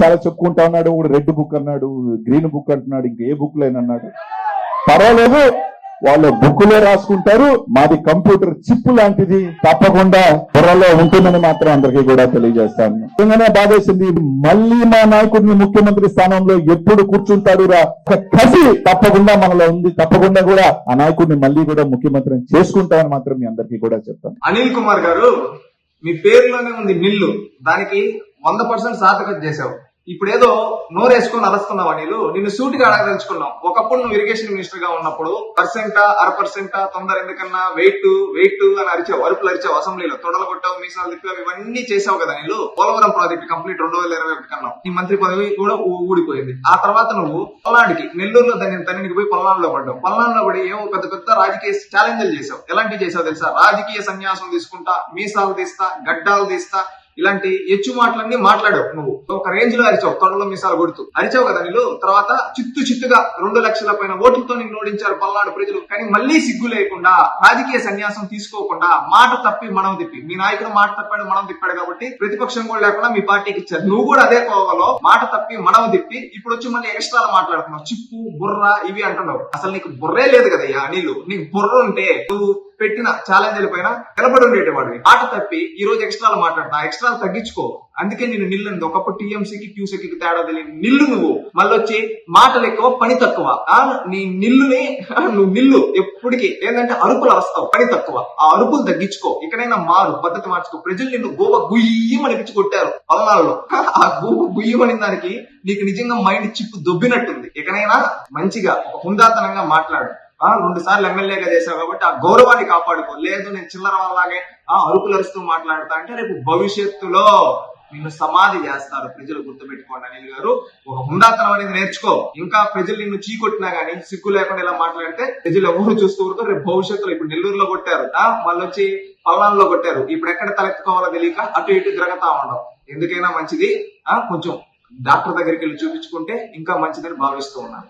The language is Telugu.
చాలా చెప్పుకుంటా ఉన్నాడు ఒకడు రెడ్ బుక్ అన్నాడు గ్రీన్ బుక్ అంటున్నాడు ఇంక ఏ బుక్ లేనన్నాడు పర్వాలేదు వాళ్ళు బుక్కులే రాసుకుంటారు మాది కంప్యూటర్ చిప్ లాంటిది తప్పకుండా బుర్రలో ఉంటుందని మాత్రం అందరికీ కూడా తెలియజేస్తాను. నిజంగానే బాధేసింది మళ్ళీ మా నాయకుడిని ముఖ్యమంత్రి స్థానంలో ఎప్పుడు కూర్చుంటాడు రా. ఒక కసి తప్పకుండా మనలో ఉంది తప్పకుండా కూడా ఆ నాయకుడిని మళ్ళీ కూడా ముఖ్యమంత్రిని చేసుకుంటామని మాత్రం మీ అందరికీ కూడా చెప్తాను. అనిల్ కుమార్ గారు మీ పేరులోనే ఉంది నిల్లు దానికి వంద పర్సెంట్ సార్థకత చేసావు ఇప్పుడు ఏదో నోరేసుకొని అరస్తున్నావా అనిలు నిన్ను సూటిగా అడగదలుచుకున్నాం. ఒకప్పుడు నువ్వు ఇరిగేషన్ మినిస్టర్గా ఉన్నప్పుడు పర్సెంటా అర పర్సెంటా తొందర ఎందుకన్నా వెయిట్ వెయిట్ అని అరిచావు అరుపులు అరిచావు అసెంబ్లీలో తొడలు కొట్టావు మీసాలు తిప్పావు ఇవన్నీ చేసావు కదా నీళ్ళు పోలవరం ప్రాజెక్ట్ కంప్లీట్ రెండు వేల ఇరవై ఒకటి కన్నా. నీ మంత్రి పదవి కూడా ఊడిపోయింది. ఆ తర్వాత నువ్వు పల్నాడికి నెల్లూరులో దాన్ని తనకి పోయి పల్నాడులో పడ్డావు. పల్నాడులో పడి ఏమో పెద్ద పెద్ద రాజకీయ ఛాలెంజ్లు చేసావు ఎలాంటి చేసావు తెలుసా? రాజకీయ సన్యాసం తీసుకుంటా మీసాలు తీస్తా గడ్డాలు తీస్తా ఇలాంటి ఎచ్చు మాటలన్నీ మాట్లాడావు నువ్వు. ఒక రేంజ్లో అరిచావు తొండలో మీసాలు కొడుతూ. అరిచావు కదా నీళ్ళు తర్వాత చిత్తు చిత్తుగా రెండు లక్షల పైన ఓట్లతో నిన్ను ఓడించారు పల్నాడు ప్రజలు. కానీ మళ్ళీ సిగ్గు లేకుండా రాజకీయ సన్యాసం తీసుకోకుండా మాట తప్పి మనం తిప్పి. మీ నాయకుడు మాట తప్పాడు మనం తిప్పాడు కాబట్టి ప్రతిపక్షం కూడా లేకుండా మీ పార్టీకి ఇచ్చారు. నువ్వు కూడా అదే కోవలో మాట తప్పి మనం తిప్పి ఇప్పుడు వచ్చి మళ్ళీ ఎక్స్ట్రా మాట్లాడుతున్నావు. చిప్పు బుర్ర ఇవి అంటున్నావు. అసలు నీకు బుర్రే లేదు కదయ్యా నీళ్ళు. నీకు బుర్ర ఉంటే నువ్వు పెట్టిన ఛాలెంజ్ల పైన నిలబడి ఉండేటివాడివి. ఆట తప్పి ఈ రోజు ఎక్స్ట్రాలు మాట్లాడుతున్నా. ఎక్స్ట్రాలు తగ్గించుకో. అందుకే నేను నిల్లు ఒకప్పుడు టీఎంసీకి క్యూసీకి తేడా తెలియని నిల్లు నువ్వు. మళ్ళీ వచ్చి మాటలు ఎక్కువ పని తక్కువ. నీ నిల్లుని నువ్వు నిల్లు. ఎప్పటికీ ఏంటంటే అరుపులు వస్తావు పని తక్కువ. ఆ అరుపులు తగ్గించుకో. ఇక్కడైనా మారు పద్ధతి మార్చుకో. ప్రజలు నిన్ను గోవ గుయ్యమనిపించి కొట్టారు పలనాలలో ఆ గోవ గుయ్యమని దానికి నీకు నిజంగా మైండ్ చిప్పు దొబ్బినట్టుంది. ఇకనైనా మంచిగా ఒక హుందాతనంగా మాట్లాడు. రెండు సార్లు ఎమ్మెల్యేగా చేశావు కాబట్టి ఆ గౌరవాన్ని కాపాడుకో. లేదు నేను చిల్లర వాళ్ళలాగే ఆ అరుపులు అరుస్తూ మాట్లాడతా అంటే రేపు భవిష్యత్తులో నిన్ను సమాధి చేస్తారు ప్రజలు గుర్తుపెట్టుకోండి అనిల్ గారు. ఒక హుందాతనం అనేది నేర్చుకో. ఇంకా ప్రజలు నిన్ను చీకొట్టినా గానీ సిగ్గు లేకుండా ఇలా మాట్లాడితే ప్రజలు ఎవరు చూస్తూ ఉంటారు రేపు భవిష్యత్తులో ఇప్పుడు నెల్లూరులో కొట్టారు. మళ్ళీ వచ్చి పల్నాడులో కొట్టారు. ఇప్పుడు ఎక్కడ తలెత్తుకోవాలో తెలియక అటు ఇటు తిరగతా ఉండవు. ఎందుకైనా మంచిది. ఆ కొంచెం డాక్టర్ దగ్గరికి వెళ్ళి చూపించుకుంటే ఇంకా మంచిదని భావిస్తూ ఉన్నాను.